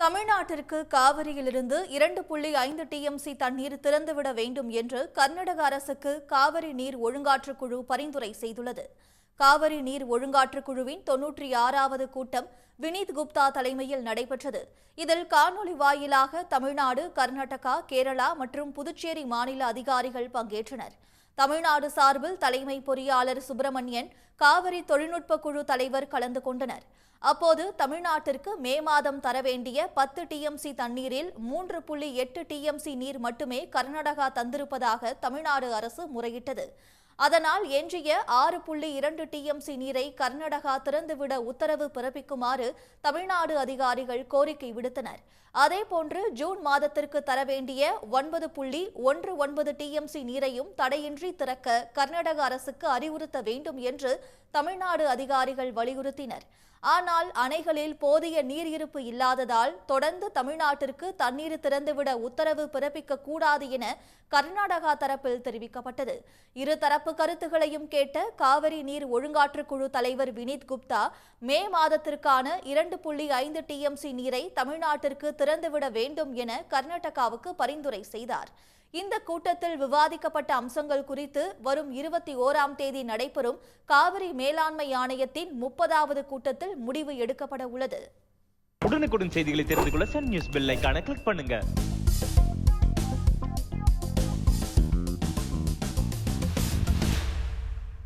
தமிழ்நாட்டிற்கு காவிரியிலிருந்து இரண்டு புள்ளி ஐந்து டிஎம்சி தண்ணீர் திறந்துவிட வேண்டும் என்று கர்நாடக அரசுக்கு காவிரி நீர் ஒழுங்காற்றுக் குழு பரிந்துரை செய்துள்ளது. காவிரி நீர் ஒழுங்காற்றுக் குழுவின் தொன்னூற்றி ஆறாவது கூட்டம் வினீத் குப்தா தலைமையில் நடைபெற்றது. இதில் காணொலி வாயிலாக தமிழ்நாடு கர்நாடகா கேரளா மற்றும் புதுச்சேரி மாநில அதிகாரிகள் பங்கேற்றனர். தமிழ்நாடு சார்பில் தலைமை பொறியாளர் சுப்பிரமணியன் காவிரி தொழில்நுட்ப குழு தலைவர் கலந்து கொண்டனர். அப்போது தமிழ்நாட்டிற்கு மே மாதம் தர வேண்டிய பத்து டிஎம்சி தண்ணீரில் மூன்று புள்ளி எட்டு டிஎம்சி நீர் மட்டுமே கர்நாடகா தந்திருப்பதாக தமிழ்நாடு அரசு முறையிட்டது. அதனால் எஞ்சிய ஆறு புள்ளி இரண்டு டிஎம்சி நீரை கர்நாடகா திறந்துவிட உத்தரவு பிறப்பிக்குமாறு தமிழ்நாடு அதிகாரிகள் கோரிக்கை விடுத்தனர். அதேபோன்று ஜூன் மாதத்திற்கு தர வேண்டிய ஒன்பது புள்ளி ஒன்று ஒன்பது டிஎம்சி நீரையும் தடையின்றி திறக்க கர்நாடக அரசுக்கு அறிவுறுத்த வேண்டும் என்று தமிழ்நாடு அதிகாரிகள் வலியுறுத்தினர். ஆனால் அணைகளில் போதிய நீர் இருப்பு இல்லாததால் தொடர்ந்து தமிழ்நாட்டிற்கு தண்ணீர் திறந்துவிட உத்தரவு பிறப்பிக்க கூடாது என கர்நாடகா தரப்பில் தெரிவிக்கப்பட்டது. இருதரப்பு கருத்துகளையும் கேட்ட காவிரி நீர் ஒழுங்காற்று குழு தலைவர் வினீத் குப்தா மே மாதத்திற்கான இரண்டு புள்ளி ஐந்து டிஎம்சி நீரை தமிழ்நாட்டிற்கு திறந்துவிட வேண்டும் என கர்நாடகாவுக்கு பரிந்துரை செய்தார். இந்த கூட்டத்தில் விவாதிக்கப்பட்ட அம்சங்கள் குறித்து வரும் இருபத்தி ஓராம் தேதி நடைபெறும் காவிரி மேலாண்மை ஆணையத்தின் முப்பதாவது கூட்டத்தில் முடிவு எடுக்கப்பட உள்ளது. உடனுக்குடன் செய்திகளை தெரிந்து கொள்ள சன் நியூஸ் பெல் கிளிக் பண்ணுங்க.